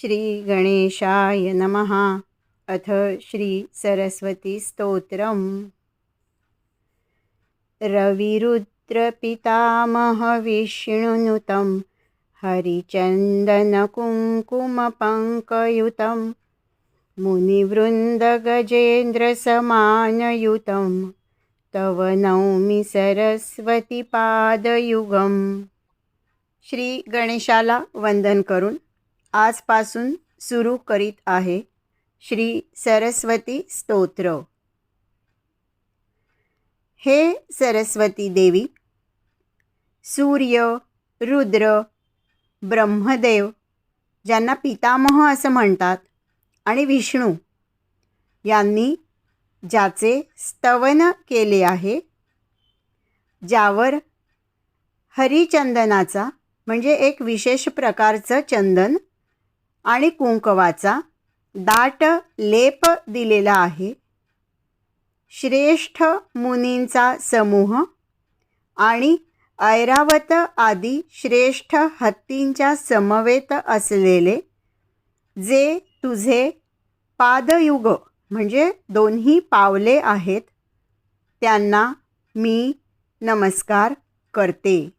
श्रीगणेशाय नमः। अथ श्री श्रीसरस्वतीस्तोत्रम् रविरुद्रपितामहविष्णुनुतं हरिचन्दनकुङ्कुमपङ्कयुतं मुनिवृन्दगजेन्द्रसमानयुतं तव नौमि सरस्वतीपादयुगम्। श्री गणेशाला वंदन करून आजपासून सुरू करीत आहे. श्री सरस्वती स्तोत्र. हे सरस्वती देवी सूर्य रुद्र ब्रह्मदेव ज्यांना पितामह असं म्हणतात आणि विष्णू यांनी ज्याचे स्तवन केले आहे ज्यावर हरिचंदनाचा म्हणजे एक विशेष प्रकारचं चंदन आणि कुंकवाचा दाट लेप दिलेला आहे. श्रेष्ठ मुनींचा समूह आणि ऐरावत आदी श्रेष्ठ हत्तींच्या समवेत असलेले जे तुझे पादयुग म्हणजे दोन्ही पावले आहेत त्यांना मी नमस्कार करते.